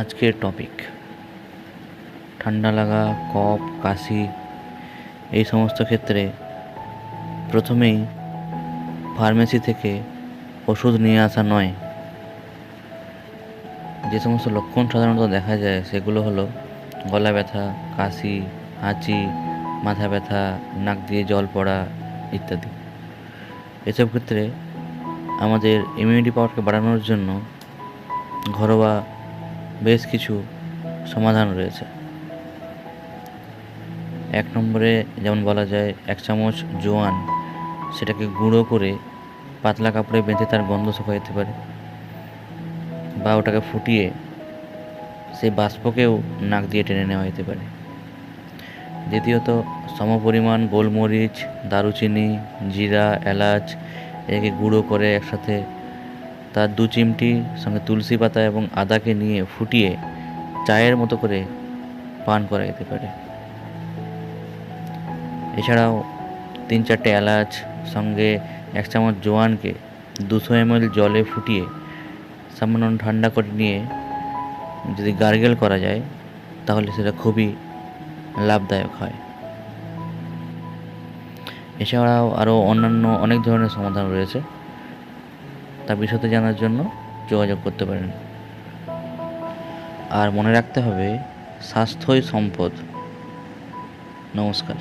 আজকের টপিক ঠান্ডা লাগা, কফ, কাশি, এই সমস্ত ক্ষেত্রে প্রথমেই ফার্মেসি থেকে ওষুধ নিয়ে আসা নয়। যে সমস্ত লক্ষণ সাধারণত দেখা যায়, সেগুলো হলো গলা ব্যথা, কাশি, হাঁচি, মাথা ব্যথা, নাক দিয়ে জল পড়া ইত্যাদি। এসব ক্ষেত্রে আমাদের ইমিউনিটি পাওয়ারকে বাড়ানোর জন্য ঘরোয়া বেশ কিছু সমাধান রয়েছে। এক নম্বরে যেমন বলা যায়, এক চামচ জোয়ান, সেটাকে গুঁড়ো করে পাতলা কাপড়ে বেঁধে তার গন্ধ শুকাইতে পারে বা ওটাকে ফুটিয়ে সেই বাষ্পকেও নাক দিয়ে টেনে নেওয়া যেতে পারে। দ্বিতীয়ত, সমপরিমাণ গোলমরিচ, দারুচিনি, জিরা, এলাচ একে গুঁড়ো করে একসাথে তার দু চিমটি সঙ্গে তুলসী পাতা এবং আদাকে নিয়ে ফুটিয়ে চায়ের মতো করে পান করা যেতে পারে। এছাড়াও তিন চারটে এলাচ সঙ্গে এক চামচ জোয়ানকে দুশো এমএল জলে ফুটিয়ে সামান্য ঠান্ডা করে নিয়ে যদি গার্গেল করা যায়, তাহলে সেটা খুবই লাভদায়ক হয়। এছাড়াও আরও অন্যান্য অনেক ধরনের সমাধান রয়েছে। তা বিশদে জানার জন্য যোগাযোগ করতে পারেন। আর মনে রাখতে হবে স্বাস্থ্যই সম্পদ। নমস্কার।